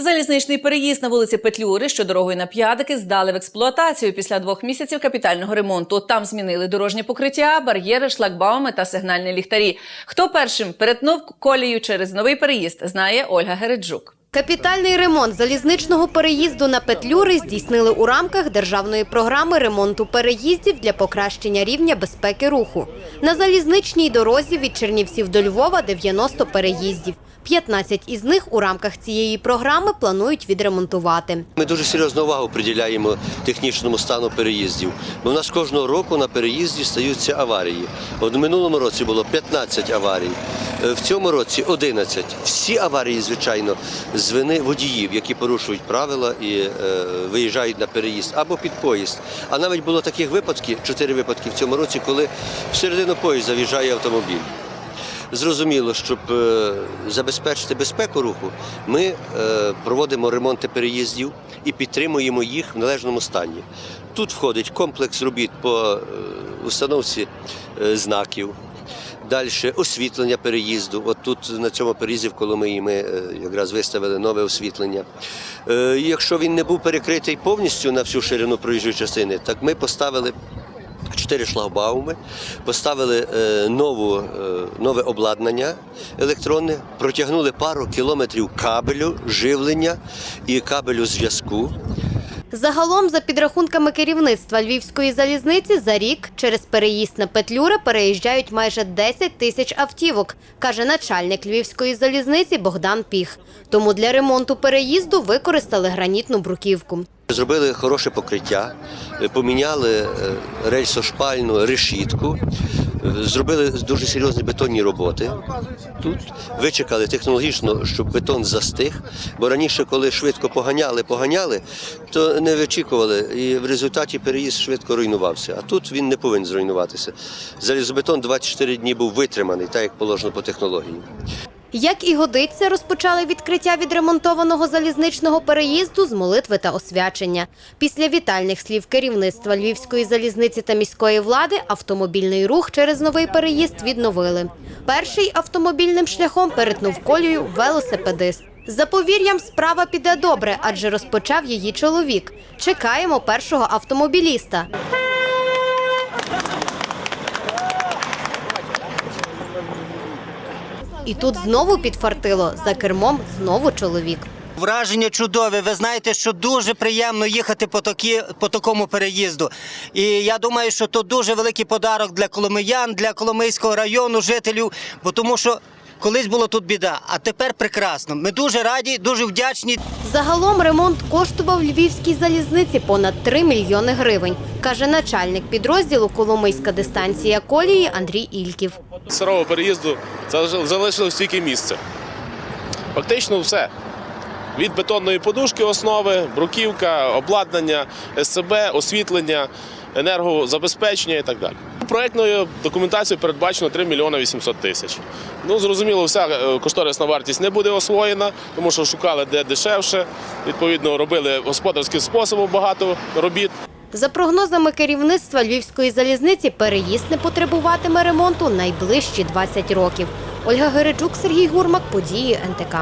Залізничний переїзд на вулиці Петлюри, що дорогою на п'ядики, здали в експлуатацію після двох місяців капітального ремонту. Там змінили дорожнє покриття, бар'єри, шлагбауми та сигнальні ліхтарі. Хто першим перетнув колію через новий переїзд, знає Ольга Гереджук. Капітальний ремонт залізничного переїзду на Петлюри здійснили у рамках державної програми ремонту переїздів для покращення рівня безпеки руху. На залізничній дорозі від Чернівців до Львова 90 переїздів. 15 із них у рамках цієї програми планують відремонтувати. Ми дуже серйозну увагу приділяємо технічному стану переїздів. Бо в нас кожного року на переїзді стаються аварії. От в минулому році було 15 аварій, е, в цьому році 11. Всі аварії, звичайно, з вини водіїв, які порушують правила і е, виїжджають на переїзд або під поїзд. А навіть було таких випадків, чотири випадки в цьому році, коли всередину поїзда в'їжджає автомобіль. Зрозуміло, щоб е, забезпечити безпеку руху, ми е, проводимо ремонти переїздів і підтримуємо їх в належному стані. Тут входить комплекс робіт по е, установці знаків. Далі освітлення переїзду. От тут на цьому переїзді в Коломиї ми якраз виставили нове освітлення. Якщо він не був перекритий повністю на всю ширину проїжджої частини, так ми поставили чотири шлагбауми, поставили е, нову, е, нове обладнання електронне, протягнули пару кілометрів кабелю, живлення і кабелю зв'язку. Загалом, за підрахунками керівництва Львівської залізниці, за рік через переїзд на Петлюри переїжджають майже 10 тисяч автівок, каже начальник Львівської залізниці Богдан Піх. Тому для ремонту переїзду використали гранітну бруківку. Зробили хороше покриття, е, поміняли е, рельсошпальну решітку, е, зробили дуже серйозні бетонні роботи. Тут вичекали технологічно, щоб бетон застиг. Бо раніше, коли швидко поганяли, поганяли, то не вичікували, і в результаті переїзд швидко руйнувався. А тут він не повинен зруйнуватися. Залізобетон 24 дні був витриманий, так як положено по технології. Як і годиться, розпочали відкриття відремонтованого залізничного переїзду з молитви та освячення. Після вітальних слів керівництва Львівської залізниці та міської влади автомобільний рух через новий переїзд відновили. Перший автомобільним шляхом перетнув колію велосипедист. За повір'ям, справа піде добре, адже розпочав її чоловік. Чекаємо першого автомобіліста. І тут знову підфартило за кермом знову чоловік. Враження чудове. Ви знаєте, що дуже приємно їхати по, такі, по такому переїзду. І я думаю, що то дуже великий подарок для коломиян, для Коломийського району, жителів, бо тому що колись було тут біда, а тепер прекрасно. Ми дуже раді, дуже вдячні. Загалом ремонт коштував львівській залізниці понад 3 мільйони гривень, каже начальник підрозділу Коломийська дистанція колії Андрій Ільків. старого переїзду залиш- залишилось тільки місце. Фактично все. Від бетонної подушки основи, бруківка, обладнання, СЦБ, освітлення, енергозабезпечення і так далі. Проектною документацією передбачено 3 мільйони 800 тисяч. Ну, зрозуміло, вся е, кошторисна вартість не буде освоєна, тому що шукали де дешевше. Відповідно, робили господарським способом багато робіт. За прогнозами керівництва Львівської залізниці, переїзд не потребуватиме ремонту найближчі 20 років. Ольга Гереджук, Сергій Гурмак, події НТК.